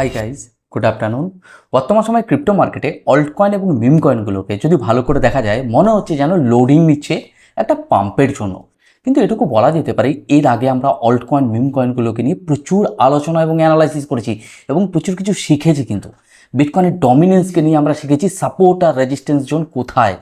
Hi guys good afternoon বর্তমান সময় crypto মার্কেটে অল্ট কয়েন এবং মিম কয়েনগুলোকে যদি ভালো করে দেখা যায়, মনে হচ্ছে যেন লোডিং নিচ্ছে একটা পাম্পের জন্য। কিন্তু এটুকু বলা যেতে পারে, এর আগে আমরা অল্ট কয়েন মিম কয়েনগুলোকে নিয়ে প্রচুর আলোচনা এবং অ্যানালাইসিস করেছি এবং প্রচুর কিছু শিখেছি কিন্তু। বিটকয়েনের ডমিনেন্সকে নিয়ে আমরা শিখেছি সাপোর্ট আর রেজিস্ট্যান্স জোন কোথায়?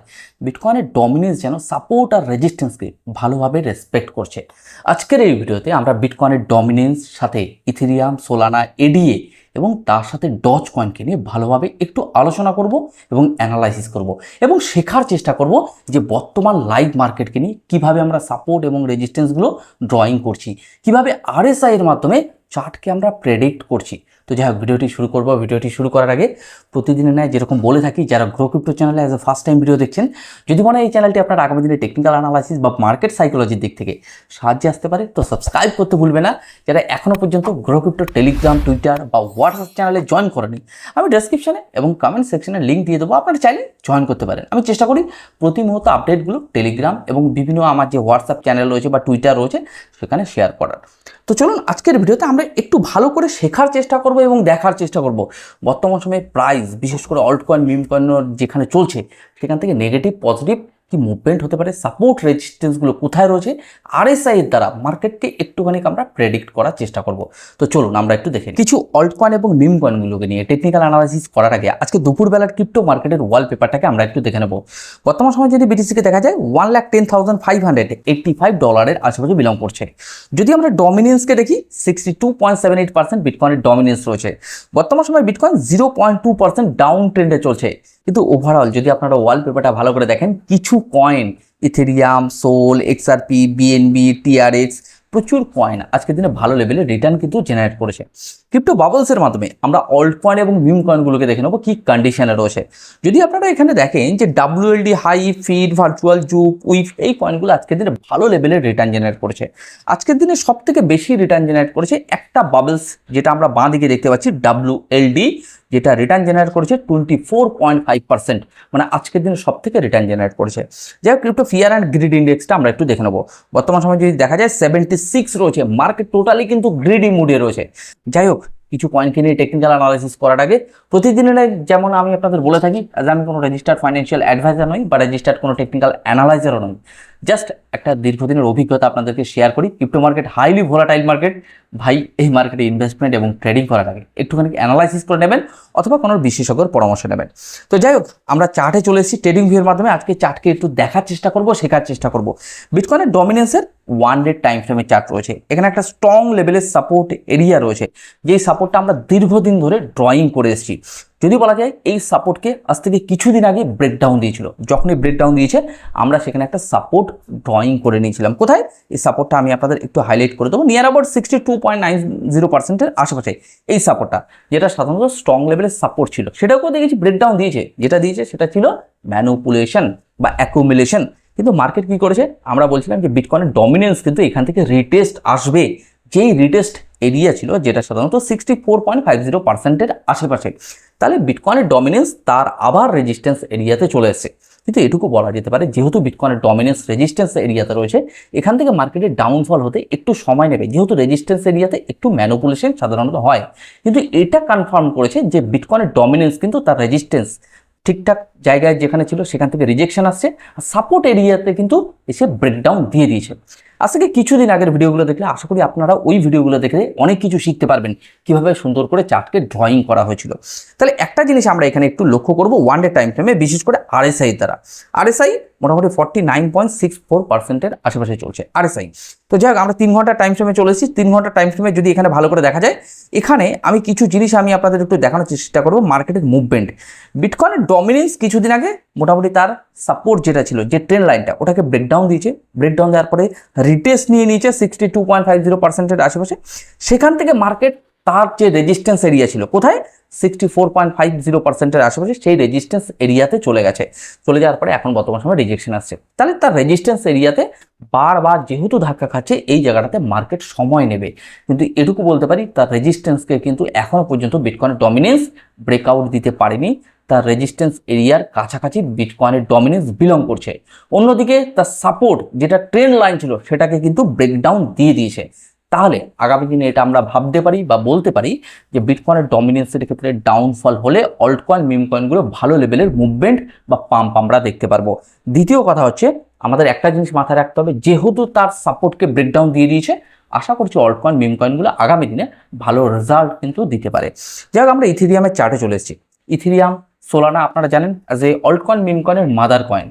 বিটকয়েনের ডমিনেন্স যেন সাপোর্ট আর রেজিস্ট্যান্সকে ভালোভাবে রেসপেক্ট করছে। আজকের এই ভিডিওতে আমরা বিটকয়েনের ডমিনেন্স সাথে ইথেরিয়াম সোলানা এডিএ এবং তার সাথে ডচ কয়েনকে নিয়ে ভালোভাবে একটু আলোচনা করব এবং অ্যানালাইসিস করব এবং শেখার চেষ্টা করব যে বর্তমান লাইভ মার্কেটকে নিয়ে কীভাবে আমরা সাপোর্ট এবং রেজিস্ট্যান্সগুলো ড্রয়িং করছি। কীভাবে আরএসআই এর মাধ্যমে চার্টকে আমরা প্রেডিক্ট করছি। তো যাই হোক, ভিডিওটি শুরু করব। ভিডিওটি শুরু করার আগে প্রতিদিনের ন্যায় যেরকম বলে থাকি, যারা গ্রো ক্রিপ্টো চ্যানেলে as a first time video দেখছেন, যদি মনে হয় এই চ্যানেলটি আপনার আগামী দিনে টেকনিক্যাল অ্যানালাইসিস বা মার্কেট সাইকোলজির দিক থেকে সাহায্যে আসতে পারে, তো সাবস্ক্রাইব করতে ভুলবে না। যারা এখনও পর্যন্ত গ্রো ক্রিপ্টো টেলিগ্রাম টুইটার বা হোয়াটসঅ্যাপ চ্যানেলে জয়েন করেনি, আমি ডেসক্রিপশনে এবং কমেন্ট সেকশনে লিঙ্ক দিয়ে দেবো, আপনারা চাইলে জয়েন করতে পারেন। আমি চেষ্টা করি প্রতি মুহূর্ত আপডেটগুলো টেলিগ্রাম এবং বিভিন্ন আমার যে হোয়াটসঅ্যাপ চ্যানেল রয়েছে বা টুইটার রয়েছে, সেখানে শেয়ার করার। তো চলুন, আজকের ভিডিওতে আমরা একটু ভালো করে শেখার চেষ্টা করব এবং দেখার চেষ্টা করব। বর্তমান সময়ে প্রাইস বিশেষ করে অল্ট কয়েন মিম কয়েন যেখানে চলছে, সেখান থেকে নেগেটিভ পজিটিভ কি মুভমেন্ট হতে পারে সাপোর্ট রেজিস্ট্যান্সগুলো কোথায় রয়েছে আরএসআই এর দ্বারা মার্কেটকে একটুখানি আমরা প্রেডিক্ট করার চেষ্টা করব। তো চলুন আমরা একটু দেখে কিছু অল্ট কয়েন এবং মিম কয়েনগুলোকে নিয়ে টেকনিক্যাল অ্যানালাইসিস করার আগে আজকে দুপুরবেলার ক্রিপ্টো মার্কেটের ওয়ালপেপারটাকে আমরা একটু দেখে নেব। বর্তমান সময় যদি বিটিসিকে দেখা যায় one lakh ten thousand five hundred eighty five ডলারের আশেপাশে বিলং করছে। যদি আমরা ডমিনেন্সকে দেখি sixty two point seven eight percent বিটকয়েনের dominance রয়েছে। বর্তমান সময় bitcoin zero point two percent down ট্রেন্ডে চলছে। কিন্তু ওভারঅল যদি আপনারা ওয়ালপেপারটা ভালো করে দেখেন, কিছু coin Ethereum SOL XRP BNB TRX প্রচুর কয়েন আজকের দিনে ভালো লেভেলে রিটার্ন কিন্তু জেনারেট করেছে। ক্রিপ্টো বাবলসের মাধ্যমে আমরা অল্ট কয়েন এবং মিম কয়েনগুলোকে দেখে নেব কী কন্ডিশনে রয়েছে। যদি আপনারা এখানে দেখেন যে WLD high feed virtual JUP wife এই কয়েনগুলো আজকের দিনে ভালো লেভেলে রিটার্ন জেনারেট করেছে। আজকের দিনে সব থেকে বেশি রিটার্ন জেনারেট করেছে একটা বাবলস যেটা আমরা বাঁ দিকে দেখতে পাচ্ছি ডাব্লিউএলডি যেটা রিটার্ন জেনারেট করেছে twenty four point five percent মানে আজকের দিনে সব থেকে রিটার্ন জেনারেট করেছে। যাই হোক ক্রিপ্টো ফিয়ার অ্যান্ড গ্রিড ইন্ডেক্সটা আমরা একটু দেখে নেব। বর্তমান সময় যদি দেখা যায় সেভেন্টি সিক্স রয়েছে। মার্কেট টোটালি কিন্তু গ্রিডি মুডে রয়েছে। যাই হোক কিছু পয়েন্টকে নিয়ে টেকনিক্যাল অ্যানালাইসিস করার আগে প্রতিদিনের যেমন আমি আপনাদের বলে থাকি আজ আমি কোনো রেজিস্টার্ড ফাইন্যান্সিয়াল অ্যাডভাইজার নই বা রেজিস্টার্ড কোনো টেকনিক্যাল অ্যানালাইজারও নই। জাস্ট একটা দীর্ঘদিনের অভিজ্ঞতা আপনাদেরকে শেয়ার করি। Crypto market highly volatile market ভাই, এই মার্কেটে ইনভেস্টমেন্ট এবং ট্রেডিং করার আগে একটুখানি অ্যানালাইসিস করে নেবেন অথবা কোনো বিশেষজ্ঞর পরামর্শ নেবেন। তো যাই হোক, আমরা চার্টে চলে এসেছি। ট্রেডিং ভিউর মাধ্যমে আজকে চার্টকে একটু দেখার চেষ্টা করব, শেখার চেষ্টা করব। বিটকয়েনের ডমিনেন্সের ওয়ান ডে টাইম ফ্রেমের চার্ট রয়েছে। এখানে একটা স্ট্রং লেভেলের সাপোর্ট এরিয়া রয়েছে। যেই সাপোর্টটা আমরা দীর্ঘদিন ধরে ড্রয়িং করে এসেছি। যদি বলা যায়, এই সাপোর্টকে আজ থেকে কিছুদিন আগে ব্রেকডাউন দিয়েছিল। যখনই ব্রেকডাউন দিয়েছে, আমরা সেখানে একটা সাপোর্ট ড্রয়িং করে নিয়েছিলাম। কোথায়? এই সাপোর্টটা আমি আপনাদের একটু হাইলাইট করে দেবো। Near about sixty two point nine zero পার্সেন্টের আশেপাশে এই সাপোর্টটা যেটা সাধারণত স্ট্রং লেভেলের সাপোর্ট ছিল। সেটাকেও দেখেছি ব্রেকডাউন দিয়েছে। যেটা দিয়েছে, সেটা ছিল ম্যানুপুলেশন বা অ্যাকুমুলেশন কিন্তু মার্কেট কি করেছে? আমরা বলছিলাম যে বিটকয়েনের ডমিনেন্স কিন্তু এখান থেকে রিটেস্ট আসবে। যেই রিটেস্ট এরিয়া ছিল, যেটা সাধারণত sixty four point five zero পার্সেন্টের আশেপাশে। তাহলে বিটকয়েনের ডমিনেন্স তার আবার রেজিস্ট্যান্স এরিয়াতে চলে এসেছে। কিন্তু এটুকু বলা যেতে পারে, যেহেতু বিটকয়েনের ডমিনেন্স রেজিস্ট্যান্স এরিয়াতে রয়েছে, এখান থেকে মার্কেটের ডাউনফল হতে একটু সময় নেবে। যেহেতু রেজিস্ট্যান্স এরিয়াতে একটু ম্যানুপুলেশন সাধারণত হয়। কিন্তু এটা কনফার্ম করেছে যে বিটকয়েনের ডমিনেন্স কিন্তু তার রেজিস্ট্যান্স ঠিকঠাক জায়গায় যেখানে ছিল, সেখান থেকে রিজেকশন আসছে। আর সাপোর্ট এরিয়াতে কিন্তু এসে ব্রেকডাউন দিয়ে দিয়েছে। আজকে কিছুদিন আগের ভিডিওগুলো দেখলে আশা করি আপনারা ওই ভিডিওগুলো দেখে অনেক কিছু শিখতে পারবেন, কীভাবে সুন্দর করে চার্টকে ড্রয়িং করা হয়েছিল। তাহলে একটা জিনিস আমরা এখানে একটু লক্ষ্য করব ওয়ান ডে টাইম ফ্রেমে বিশেষ করে আরএসআই দ্বারা। আরএসআই মোটামুটি forty nine point six four পার্সেন্টের আশেপাশে চলছে। আরএসআই তো যাই হোক, আমরা তিন ঘণ্টা টাইম ফ্রেমে চলে এসেছি। তিন ঘণ্টা টাইম ফ্রেমে যদি এখানে ভালো করে দেখা যায়, এখানে আমি কিছু জিনিস আমি আপনাদের একটু দেখানোর চেষ্টা করব মার্কেটের মুভমেন্ট বিটকয়েনের ডমিনেন্স কিছুদিন আগে মোটামুটি তার সাপোর্ট যেটা ছিল, যে ট্রেন লাইনটা ওটাকে ব্রেকডাউন দিয়েছে। ব্রেকডাউন দেওয়ার পরে রিটেস্ট নিয়ে নিয়েছে sixty two point five zero পার্সেন্টের আশেপাশে। সেখান থেকে মার্কেট তার যে রেজিস্ট্যান্স এরিয়া ছিল। কোথায়? Sixty four point five zero পার্সেন্টের আশেপাশে সেই রেজিস্ট্যান্স এরিয়াতে চলে গেছে। চলে যাওয়ার পরে এখন বর্তমান সময় রিজেকশন আসছে। তাহলে তার রেজিস্ট্যান্স এরিয়াতে বারবার যেহেতু ধাক্কা খাচ্ছে, এই জায়গাটাতে মার্কেট সময় নেবে। কিন্তু এটুকু বলতে পারি, তার রেজিস্ট্যান্সকে কিন্তু এখনও পর্যন্ত বিটকয়েনের ডমিনেন্স ব্রেকআউট দিতে পারেনি। তার রেজিস্ট্যান্স এরিয়ার কাছাকাছি বিটকয়েনের ডমিনেন্স বিলং করছে। অন্যদিকে তার সাপোর্ট যেটা ট্রেন লাইন ছিল, সেটাকে কিন্তু ব্রেকডাউন দিয়ে দিয়েছে। তাহলে আগামী দিনে এটা আমরা ভাবতে পারি বা বলতে পারি যে বিটকয়েনের ডমিনেন্সের ক্ষেত্রে ডাউনফল হলে অল্ট কয়েন মিম কয়েনগুলো ভালো লেভেলের মুভমেন্ট বা পাম্প আমরা দেখতে পারব। দ্বিতীয় কথা হচ্ছে, আমাদের একটা জিনিস মাথায় রাখতে হবে, যেহেতু তার সাপোর্টকে ব্রেকডাউন দিয়ে দিয়েছে, আশা করছি অল্ট কয়েন মিম কয়েনগুলো আগামী দিনে ভালো রেজাল্ট কিন্তু দিতে পারে। যাই হোক, আমরা ইথিরিয়ামের চার্টে চলে এসেছি। ইথিরিয়াম সোলানা আপনারা জানেন যে অল্ট কয়েন মিম কয়েনের মাদার কয়েন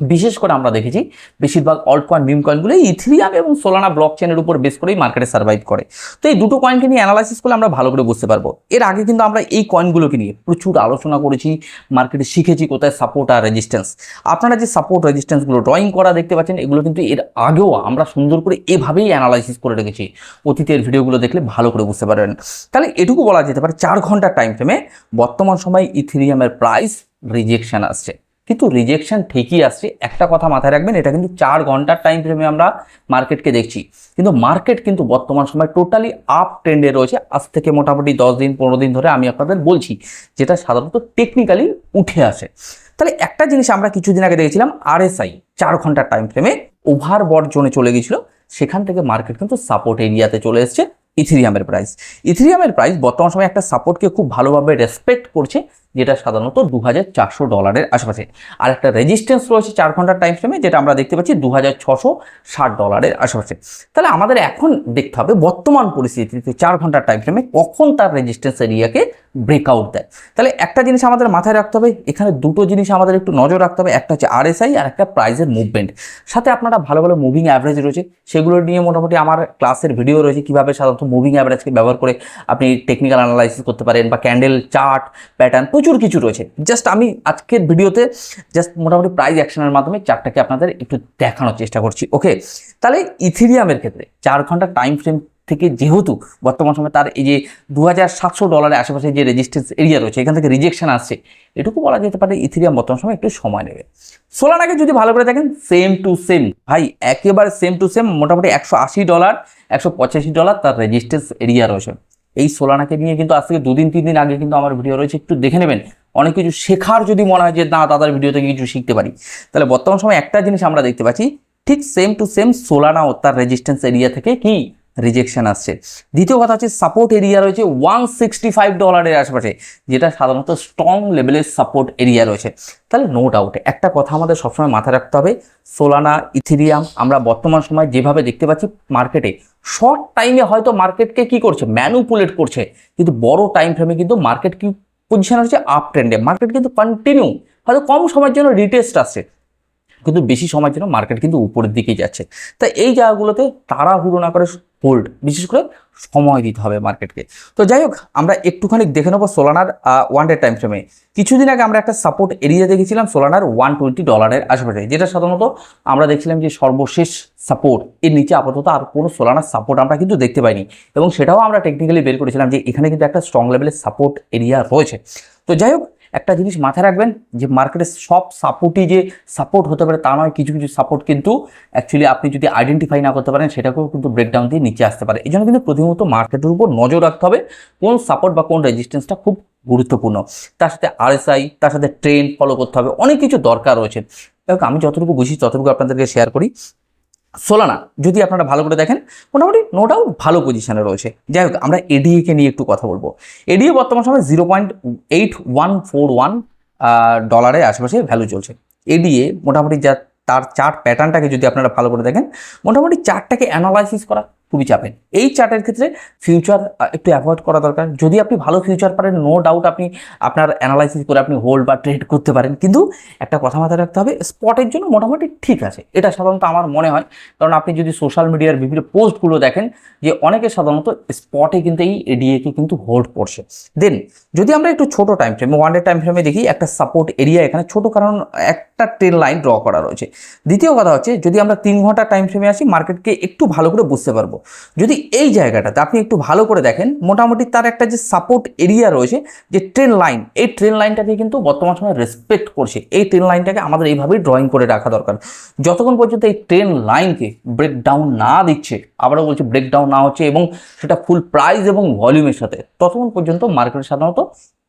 বিশেষ করে আমরা দেখেছি বেশিরভাগ অল্ট কয়েন মিম কয়েনগুলো ইথিরিয়াম এবং সোলানা ব্লক চেনের উপর বেস করেই মার্কেটে সার্ভাইভ করে। তো এই দুটো কয়েনকে নিয়ে অ্যানালাইসিস করলে আমরা ভালো করে বুঝতে পারব। এর আগে কিন্তু আমরা এই কয়েনগুলোকে নিয়ে প্রচুর আলোচনা করেছি মার্কেটে শিখেছি কোথায় সাপোর্ট আর রেজিস্ট্যান্স আপনারা যে সাপোর্ট রেজিস্ট্যান্সগুলো ড্রয়িং করা দেখতে পাচ্ছেন, এগুলো কিন্তু এর আগেও আমরা সুন্দর করে এভাবেই অ্যানালাইসিস করে রেখেছি। অতীতের ভিডিওগুলো দেখলে ভালো করে বুঝতে পারবেন। তাহলে এটুকু বলা যেতে পারে, চার ঘণ্টার টাইম ফ্রেমে বর্তমান সময়ে ইথিরিয়ামের প্রাইস রিজেকশন আসছে। কিন্তু রিজেকশন ঠিকই আসছে। একটা কথা মাথায় রাখবেন, এটা কিন্তু চার ঘণ্টার টাইম ফ্রেমে আমরা মার্কেটকে দেখছি। কিন্তু মার্কেট কিন্তু বর্তমান সময় টোটালি আপ ট্রেন্ডে রয়েছে। আজ থেকে মোটামুটি দশ দিন, পনেরো দিন ধরে আমি আপনাদের বলছি, যেটা সাধারণত টেকনিক্যালি উঠে আসে। তাহলে একটা জিনিস আমরা কিছুদিন আগে দেখেছিলাম আরএসআই চার ঘণ্টার টাইম ফ্রেমে ওভারবট জোনে চলে গেছিল সেখান থেকে মার্কেট কিন্তু সাপোর্ট এরিয়াতে চলে এসছে ইথিরিয়ামের প্রাইস ইথিরিয়ামের প্রাইস বর্তমান সময় একটা সাপোর্টকে খুব ভালোভাবে রেসপেক্ট করছে। যেটা সাধারণত দু হাজার চারশো ডলারের আশেপাশে। আর একটা রেজিস্ট্যান্স রয়েছে চার ঘণ্টার টাইম ফ্রেমে যেটা আমরা দেখতে পাচ্ছি দু ডলারের আশেপাশে। তাহলে আমাদের এখন দেখতে হবে বর্তমান পরিস্থিতিতে চার ঘণ্টার টাইম ফ্রেমে কখন তার রেজিস্ট্যান্স এরিয়াকে ব্রেকআউট দেয়। তাহলে একটা জিনিস আমাদের মাথায় রাখতে হবে, এখানে দুটো জিনিস আমাদের একটু নজর রাখতে হবে, একটা হচ্ছে আরএসআই আর একটা প্রাইজের মুভমেন্ট সাথে আপনারা ভালো ভালো মুভিং অ্যাভারেজ রয়েছে, সেগুলো নিয়ে মোটামুটি আমার ক্লাসের ভিডিও রয়েছে, কীভাবে সাধারণত মুভিং অ্যাভারেজকে ব্যবহার করে আপনি টেকনিক্যাল অ্যানালাইসিস করতে পারেন বা ক্যান্ডেল চার্ট প্যাটার্ন প্রচুর কিছু রয়েছে। জাস্ট আমি আজকের ভিডিওতে জাস্ট মোটামুটি প্রাইজ অ্যাকশনের মাধ্যমে চারটাকে আপনাদের একটু দেখানোর চেষ্টা করছি ওকে তাহলে ইথিরিয়ামের ক্ষেত্রে চার ঘণ্টা টাইম ফ্রেম থেকে যেহেতু বর্তমান সময় তার এই যে দু হাজার সাতশো ডলারের আশেপাশে যে রেজিস্ট্রেন্স এরিয়া রয়েছে, এখান থেকে রিজেকশন আসছে, এটুকু বলা যেতে পারে ইথিরিয়াম বর্তমান সময় একটু সময় নেবে। সোলানাকে যদি ভালো করে দেখেন সেম টু সেম ভাই একেবারে সেম টু সেম মোটামুটি একশো আশি ডলার একশো পঁচাশি ডলার তার রেজিস্ট্রেন্স এরিয়া রয়েছে। এই সোলানাকে নিয়ে কিন্তু আজ থেকে দুদিন, তিন দিন আগে কিন্তু আমার ভিডিও রয়েছে, একটু দেখে নেবেন। অনেক কিছু শেখার যদি মনে হয় যে, না, দাদার ভিডিও থেকে কিছু শিখতে পারি। তাহলে বর্তমান সময় একটা জিনিস আমরা দেখতে পাচ্ছি, ঠিক সেম টু সেম সোলানা ও তার রেজিস্ট্যান্স এরিয়া থেকে কি রিজেকশন আসছে। দ্বিতীয় কথা হচ্ছে সাপোর্ট এরিয়া রয়েছে ওয়ান সিক্সটি ফাইভ ডলারের আশেপাশে, যেটা সাধারণত স্ট্রং লেভেলের সাপোর্ট এরিয়া রয়েছে। তাহলে নো ডাউটে একটা কথা আমাদের সবসময় মাথায় রাখতে হবে সোলানা ইথিরিয়াম আমরা বর্তমান সময় যেভাবে দেখতে পাচ্ছি মার্কেটে শর্ট টাইমে হয়তো মার্কেটকে কি করছে? ম্যানুপুলেট করছে, কিন্তু বড় টাইম ফ্রেমে কিন্তু মার্কেট কি পজিশন হচ্ছে আপ ট্রেন্ডে মার্কেট কিন্তু কন্টিনিউ হয়তো কম সময়ের জন্য রিটেস্ট আসছে। কিন্তু বেশি সময়ের জন্য মার্কেট কিন্তু উপরের দিকেই যাচ্ছে। তাই এই জায়গাগুলোতে তাড়াহুড়ো না করে হোল্ড বিশেষ করে সময় দিতে হবে মার্কেটকে তো যাই হোক, আমরা একটুখানি দেখে নেব সোলানার ওয়ান ডে টাইম ফ্রেমে কিছুদিন আগে আমরা একটা সাপোর্ট এরিয়া দেখেছিলাম সোলানার ওয়ান টোয়েন্টি ডলারের আশেপাশে, যেটা সাধারণত আমরা দেখছিলাম যে সর্বশেষ সাপোর্ট এর নিচে আপাতত আর কোনো সোলানার সাপোর্ট আমরা কিন্তু দেখতে পাইনি। এবং সেটাও আমরা টেকনিক্যালি বের করেছিলাম যে এখানে কিন্তু একটা স্ট্রং লেভেলের সাপোর্ট এরিয়া রয়েছে। তো যাই হোক একটা জিনিস মাথায় রাখবেন যে মার্কেটের সব সাপোর্টই যে সাপোর্ট হতে পারে তা নয়, কিছু কিছু সাপোর্ট কিন্তু অ্যাকচুয়ালি আপনি যদি আইডেন্টিফাই না করতে পারেন, সেটাকেও কিন্তু ব্রেকডাউন দিয়ে নিচে আসতে পারে। এই জন্য কিন্তু প্রতিমত মার্কেটের উপর নজর রাখতে হবে কোন সাপোর্ট বা কোন রেজিস্ট্যান্সটা খুব গুরুত্বপূর্ণ। তার সাথে আরএসআই তার সাথে ট্রেন ফলো করতে হবে, অনেক কিছু দরকার রয়েছে। আমি যতটুকু বুঝি ততটুকু আপনাদেরকে শেয়ার করি। সোলানা যদি আপনারা ভালো করে দেখেন, মোটামুটি নো ডাউট ভালো পজিশানে রয়েছে। যাই হোক, আমরা এডিএকে নিয়ে একটু কথা বলব। এডিএ বর্তমান সময় zero point eight one four one ডলারের আশেপাশে ভ্যালু চলছে। এডিএ মোটামুটি যা তার চার্ট প্যাটার্নটাকে যদি আপনারা ভালো করে দেখেন, মোটামুটি চার্টটাকে অ্যানালাইসিস করা খুবই চাপেন এই চার্টের ক্ষেত্রে ফিউচার একটু অ্যাভয়েড করা দরকার। যদি আপনি ভালো ফিউচার পারেন নো ডাউট আপনি আপনার অ্যানালাইসিস করে আপনি হোল্ড বা ট্রেড করতে পারেন। কিন্তু একটা কথা মাথায় রাখতে হবে স্পটের জন্য মোটামুটি ঠিক আছে। এটা সাধারণত আমার মনে হয়। কারণ আপনি যদি সোশ্যাল মিডিয়ার বিভিন্ন পোস্টগুলো দেখেন, যে অনেকে সাধারণত স্পটে কিন্তু এই এডিএকে কিন্তু হোল্ড করছে। দেন যদি আমরা একটু ছোট time frame one day time ফ্রেমে দেখি, একটা সাপোর্ট এরিয়া এখানে ছোট কারণ একটা ট্রেন লাইন ড্র করা রয়েছে। দ্বিতীয় কথা হচ্ছে, যদি আমরা তিন ঘণ্টা টাইম ফ্রেমে আসি মার্কেটকে একটু ভালো করে বুঝতে পারব। যদি এই জায়গাটাতে আপনি একটু ভালো করে দেখেন, মোটামুটি তার একটা যে সাপোর্ট এরিয়া রয়েছে, যে ট্রেন লাইন এই ট্রেন লাইনটাকে কিন্তু বর্তমান সময় রেসপেক্ট করছে। এই ট্রেন লাইনটাকে আমাদের এইভাবেই ড্রয়িং করে রাখা দরকার। যতক্ষণ পর্যন্ত এই ট্রেন লাইনকে ব্রেক ডাউন না দিচ্ছে, আবারও বলছি ব্রেক ডাউন না হচ্ছে এবং সেটা ফুল প্রাইস এবং ভলিউমের সাথে, ততক্ষণ পর্যন্ত মার্কেট সাধারণত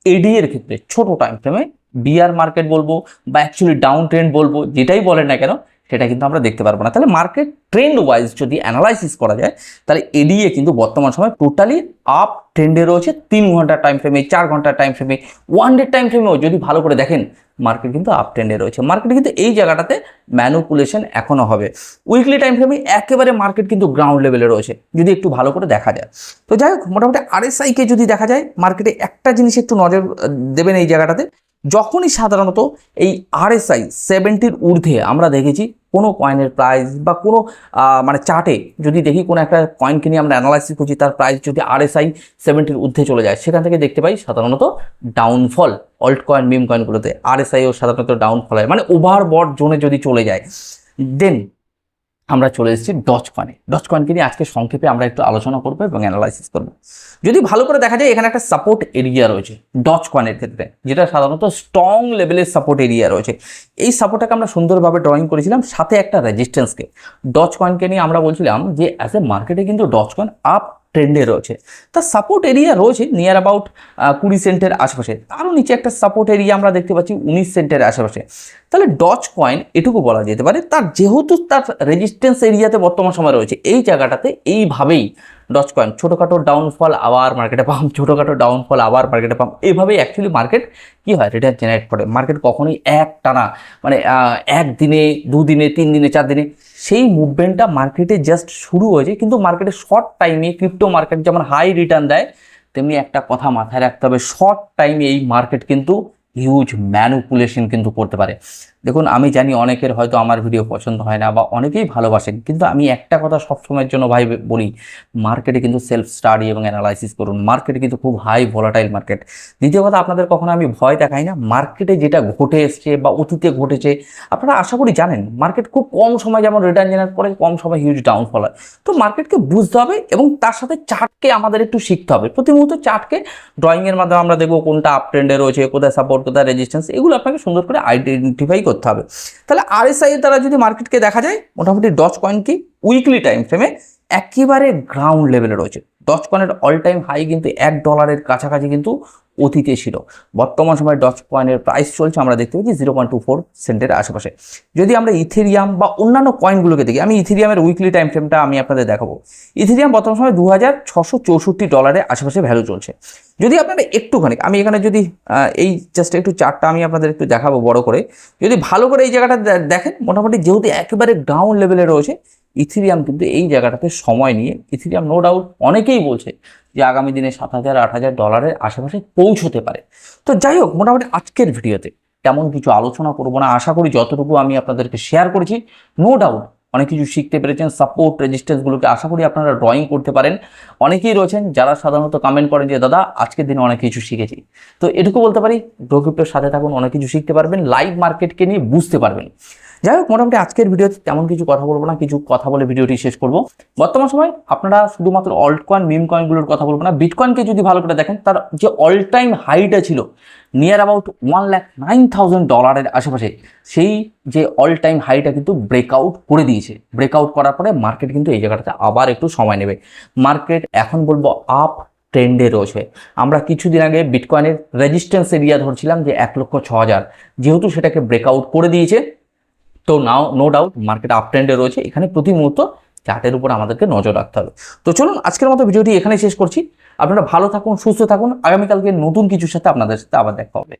এডি এর ক্ষেত্রে ছোট টাইম ফ্রেমে বিয়ার মার্কেট বলব বা অ্যাকচুয়ালি ডাউন ট্রেন্ড বলব, যেটাই বলেন না কেন সেটা কিন্তু আমরা দেখতে পারব না। তাহলে মার্কেট ট্রেন্ড ওয়াইজ যদি অ্যানালাইসিস করা যায়, তাহলে এডিএ কিন্তু বর্তমান সময় টোটালি আপ ট্রেন্ডে রয়েছে। তিন ঘণ্টার টাইম ফ্রেমে চার ঘণ্টার টাইম ফ্রেমে ওয়ান ডে টাইম ফ্রেমেও যদি ভালো করে দেখেন মার্কেট কিন্তু আপ ট্রেন্ডে রয়েছে। মার্কেট কিন্তু এই জায়গাটাতে ম্যানুপুলেশন এখনও হবে। উইকলি টাইম ফ্রেমে একেবারে মার্কেট কিন্তু গ্রাউন্ড লেভেলে রয়েছে, যদি একটু ভালো করে দেখা যায়। তো যাই হোক, মোটামুটি আরএসআইকে যদি দেখা যায় মার্কেটে একটা জিনিস একটু নজর দেবেন এই জায়গাটাতে যখনই সাধারণত এই আরএসআই সেভেন্টির ঊর্ধ্বে আমরা দেখেছি কোনো কয়েনের প্রাইস বা কোনো মানে চার্টে যদি দেখি কোনো একটা কয়েনকে নিয়ে আমরা অ্যানালাইসিস করছি, তার প্রাইস যদি আরএসআই সেভেন্টির ঊর্ধ্বে চলে যায়, সেখান থেকে দেখতে পাই সাধারণত ডাউনফল অল্ট কয়েন মিম কয়েনগুলোতে আরএসআইও সাধারণত ডাউনফল হয় মানে ওভারবট জোনে যদি চলে যায়। দেন আমরা চলে এসেছি ডচ কয়েনে ডচ কয়েনকে নিয়ে আজকে সংক্ষেপে আমরা একটু আলোচনা করব এবং অ্যানালাইসিস করব। যদি ভালো করে দেখা যায়, এখানে একটা সাপোর্ট এরিয়া রয়েছে ডচ কয়েনের ক্ষেত্রে, যেটা সাধারণত স্ট্রং লেভেলের সাপোর্ট এরিয়া রয়েছে। এই সাপোর্টটাকে আমরা সুন্দরভাবে ড্রয়িং করেছিলাম, সাথে একটা রেজিস্ট্যান্সকে ডচ কয়েনকে নিয়ে আমরা বলছিলাম যে অ্যাজ এ মার্কেটে কিন্তু ডচ কয়েন আপ ট্রেন্ডে রয়েছে। তার সাপোর্ট এরিয়া রয়েছে নিয়ার অ্যাবাউট কুড়ি সেন্টের আশেপাশে। তারও নিচে একটা সাপোর্ট এরিয়া আমরা দেখতে পাচ্ছি উনিশ সেন্টের আশেপাশে। তাহলে ডচ কয়েন এটুকু বলা যেতে পারে, তার যেহেতু তার রেজিস্ট্যান্স এরিয়াতে বর্তমান সময় রয়েছে, এই জায়গাটাতে এইভাবেই ডচ কয়েন ছোটোখাটো ডাউনফল আবার মার্কেটে পাম ছোটোখাটো ডাউনফল আবার মার্কেটে পাম এইভাবেই অ্যাকচুয়ালি মার্কেট কী হয়? রিটার্ন জেনারেট করে। মার্কেট কখনোই এক টানা মানে আহ, একদিনে দুদিনে তিন দিনে চার দিনে সেই মুভমেন্টটা মার্কেটে জাস্ট শুরু হয়েছে। কিন্তু মার্কেটে শর্ট টাইমে ক্রিপ্টো মার্কেট যেমন হাই রিটার্ন দেয় তেমনি একটা কথা মাথায় রাখতে হবে শর্ট টাইমে এই মার্কেট কিন্তু হিউজ ম্যানুপুলেশন কিন্তু করতে পারে। দেখুন, আমি জানি অনেকের হয়তো আমার ভিডিও পছন্দ হয় না বা অনেকেই ভালোবাসেন কিন্তু আমি একটা কথা সবসময়ের জন্য ভাই বলি মার্কেটে কিন্তু সেলফ স্টাডি এবং অ্যানালাইসিস করুন। মার্কেটে কিন্তু খুব হাই ভোলাটাইল মার্কেট দ্বিতীয় কথা, আপনাদের কখনো আমি ভয় দেখাই না? মার্কেটে যেটা ঘটে এসছে বা অতীতে ঘটেছে, আপনারা আশা করি জানেন মার্কেট খুব কম সময় যেমন রিটার্ন জেনারেট করে, কম সময় হিউজ ডাউনফল হয়। তো মার্কেটকে বুঝতে হবে এবং তার সাথে চার্টকে আমাদের একটু শিখতে হবে। প্রতি মুহূর্তে চার্টকে ড্রয়িংয়ের মাধ্যমে আমরা দেখব কোনটা আপ ট্রেন্ডে রয়েছে, কোথায় সাপোর্ট কোথায় রেজিস্ট্যান্স এগুলো আপনাকে সুন্দর করে আইডেন্টিফাই করতে হবে। তাহলে আরএসআই দ্বারা যদি মার্কেটকে দেখা যায়, মোটামুটি ডচ কয়েন কি উইকলি টাইম ফ্রেমে একেবারে গ্রাউন্ড লেভেলে রয়েছে। ডচ কয়েনের অল টাইম হাই কিন্তু এক ডলারের কাছাকাছি কিন্তু অতীতে ছিল। বর্তমান সময় ডচ কয়েনের প্রাইস চলছে, আমরা দেখতে পাচ্ছি জিরো পয়েন্ট টু ফোর সেন্টের আশেপাশে। যদি আমরা ইথেরিয়াম বা অন্যান্য কয়েনগুলোকে দেখি, আমি ইথেরিয়ামের উইকলি টাইম ফ্রেমটা আমি আপনাদের দেখাবো। ইথেরিয়াম বর্তমান সময় দু হাজার ছশো চৌষট্টি ডলারের আশেপাশে ভ্যালু চলছে। যদি আপনারা একটুখানি, আমি এখানে যদি এই জাস্ট একটু চার্টটা আমি আপনাদের একটু দেখাবো বড় করে। যদি ভালো করে এই জায়গাটা দেখেন, মোটামুটি যেহেতু একেবারে গ্রাউন্ড লেভেলে রয়েছে ইথিরিয়াম কিন্তু এই জায়গাটাতে সময় নিয়ে ইথিরিয়াম নো ডাউট অনেকেই বলছে যে আগামী দিনে সাত হাজার, আট হাজার ডলারের আশেপাশে পৌঁছতে পারে। তো যাই হোক, মোটামুটি আজকের ভিডিওতে তেমন কিছু আলোচনা করব না। আশা করি যতটুকু আমি আপনাদেরকে শেয়ার করেছি নো ডাউট অনেক কিছু শিখতে পেরেছেন সাপোর্ট রেজিস্ট্যান্সগুলোকে আশা করি আপনারা ড্রয়িং করতে পারেন। অনেকেই রয়েছেন যারা সাধারণত কমেন্ট করেন যে, দাদা, আজকের দিনে অনেক কিছু শিখেছি। তো এটুকু বলতে পারি ব্রোক্রিপ্টোর সাথে থাকুন, অনেক কিছু শিখতে পারবেন লাইভ মার্কেটকে নিয়ে বুঝতে পারবেন। যাই হোক, মোটামুটি আজকের ভিডিওতে তেমন কিছু কথা বলব না, কিছু কথা বলে ভিডিওটি শেষ করব। বর্তমান সময় আপনারা শুধুমাত্র অল্ট কয়েন মিম কয়েনগুলোর কথা বলব না বিটকয়েনকে যদি ভালো করে দেখেন, তার যে অল টাইম হাইটা ছিল near about one lakh nine thousand ডলারের আশেপাশে, সেই যে অল টাইম হাইটা কিন্তু ব্রেকআউট করে দিয়েছে। ব্রেকআউট করার পরে মার্কেট কিন্তু এই জায়গাটাতে আবার একটু সময় নেবে। মার্কেট এখন বলব আপ ট্রেন্ডে রয়েছে। আমরা কিছুদিন আগে বিটকয়েনের রেজিস্ট্যান্স এরিয়া ধরছিলাম যে এক লক্ষ ছ হাজার, যেহেতু সেটাকে ব্রেকআউট করে দিয়েছে তো now no doubt market up ট্রেন্ডে রয়েছে। এখানে প্রতি মুহূর্ত চার্টের উপর আমাদেরকে নজর রাখতে হবে। তো চলুন, আজকের মতো ভিডিওটি এখানে শেষ করছি। আপনারা ভালো থাকুন, সুস্থ থাকুন। আগামীকালকে নতুন কিছুর সাথে আপনাদের সাথে আবার দেখা হবে।